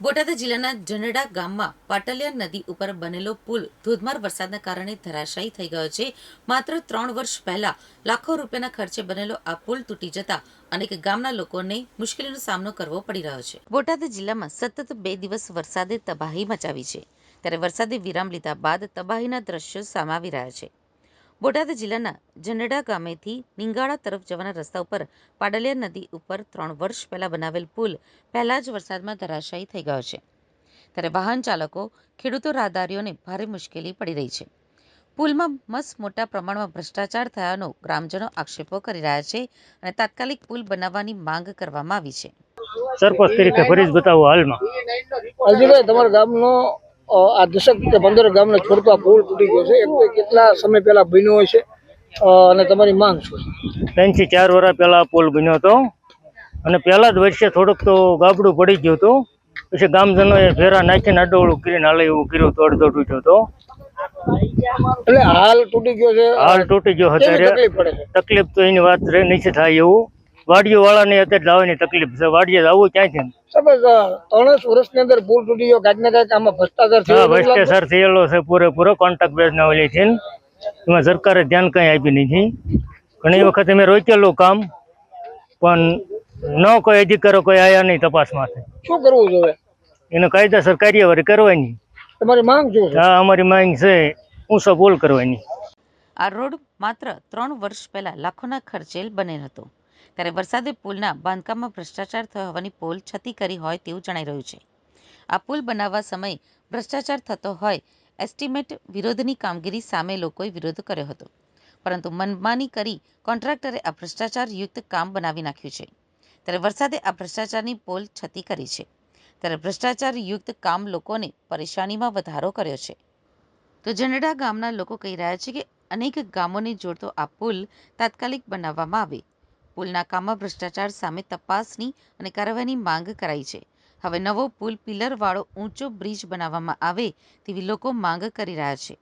બોટાદ જિલ્લાના જનડા ગામમાં પાટલિયા નદી ઉપર બનેલો પુલ ધોધમાર વરસાદના કારણે ધરાશાયી થઈ ગયો છે. માત્ર ત્રણ વર્ષ પહેલા લાખો રૂપિયાના ખર્ચે બનેલો આ પુલ તૂટી જતા અનેક ગામના લોકોને મુશ્કેલીનો સામનો કરવો પડી રહ્યો છે. બોટાદ જિલ્લામાં સતત બે દિવસ વરસાદે તબાહી મચાવી છે. ત્યારે વરસાદે વિરામ લીધા બાદ તબાહીના દ્રશ્યો સામાવી રહ્યા છે. બોટાદ જિલ્લાના જનડા ગામેથી નિંગાળા તરફ જવાના રસ્તા ઉપર પાડલિયા નદી ઉપર ત્રણ વર્ષ પહેલા બનાવેલ પુલ પહેલા જ વરસાદમાં ધરાશાયી થઈ ગયો છે. ત્યારે વાહન ચાલકો ખેડૂતો રાહદારીઓને ભારે મુશ્કેલી પડી રહી છે. પુલમાં મસ્ત મોટા પ્રમાણમાં ભ્રષ્ટાચાર થયાનો ગ્રામજનો આક્ષેપો કરી રહ્યા છે અને તાત્કાલિક પુલ બનાવવાની માંગ કરવામાં આવી છે. સરપંચ તરીકે ફરી જ બતાવો હાલમાં. અરજીભાઈ તમારા ગામનો આ દશક પંદર ગામને છોડતો આ પુલ તૂટી ગયો છે. એક તો કેટલા સમય પહેલા બન્યો હોય છે અને તમારી માંગ શું ત્રણથી ચાર વર્ષ પહેલા પુલ બન્યો હતો. અને પહેલા જ વર્ષે થોડુંક તો ગાબડું પડી ગયું હતું. પછી ગામજનોએ ફેરા નાખીને અડોળું કરીને હાલે એવું કર્યું તો અડધો તૂટ્યો હતો. એટલે હાલ તૂટી ગયો છે. હાલ તૂટી ગયો છે? તકલીફ તો એની વાત રહે નહીં થાય એવું. વાડીઓ વાળાને અત્યારે લાવવાની તકલીફ છે. વાડીએ જવું ક્યાંથી ત્રણ વર્ષની અંદર પુલ તૂટી ગયો. કાંઈક ને કાંઈક આમાં ભ્રષ્ટાચાર થયો હા એવું નથી લાગતું? ભ્રષ્ટાચાર થયેલો છે. પૂરેપૂરો કોન્ટ્રાક્ટ બેઝ ના ઓલી થી એમાં સરકારે ધ્યાન કંઈ આપી નથી. ઘણી વખત અમે રોકેલું કામ પણ ન કોઈ અધિકારો કોઈ આયા નહીં તપાસ માટે. શું કરવું જોઈએ? એને કાયદેસર કાર્યવાહી કરવાની. તમારી માંગ શું છે? અમારી માંગ છે ઊંચો પુલ કરવાની. આ રોડ માત્ર ત્રણ વર્ષ પહેલા લાખોના ખર્ચેલ બનેલ હતો. ત્યારે વરસાદે પુલના બાંધકામમાં ભ્રષ્ટાચાર થયો હોવાની પોલ છતી કરી હોય તેવું જણાઈ રહ્યું છે. આ પુલ બનાવવા સમયે ભ્રષ્ટાચાર થતો હોય, એસ્ટિમેટ વિરોધની કામગીરી સામે લોકોએ વિરોધ કર્યો હતો. પરંતુ મનમાની કરી કોન્ટ્રાક્ટરે આ ભ્રષ્ટાચાર યુક્ત કામ બનાવી નાખ્યું છે. ત્યારે વરસાદે આ ભ્રષ્ટાચારની પોલ છતી કરી છે. ત્યારે ભ્રષ્ટાચાર યુક્ત કામ લોકોને પરેશાનીમાં વધારો કર્યો છે. તો જનડા ગામના લોકો કહી રહ્યા છે કે અનેક ગામોને જોડતો આ પુલ તાત્કાલિક બનાવવામાં આવે. પુલના કામમાં ભ્રષ્ટાચાર સામે તપાસની અને કાર્યવાહીની માંગ કરાઈ છે. હવે નવો પુલ પિલરવાળો ઊંચો બ્રિજ બનાવવામાં આવે તેવી લોકો માંગ કરી રહ્યા છે.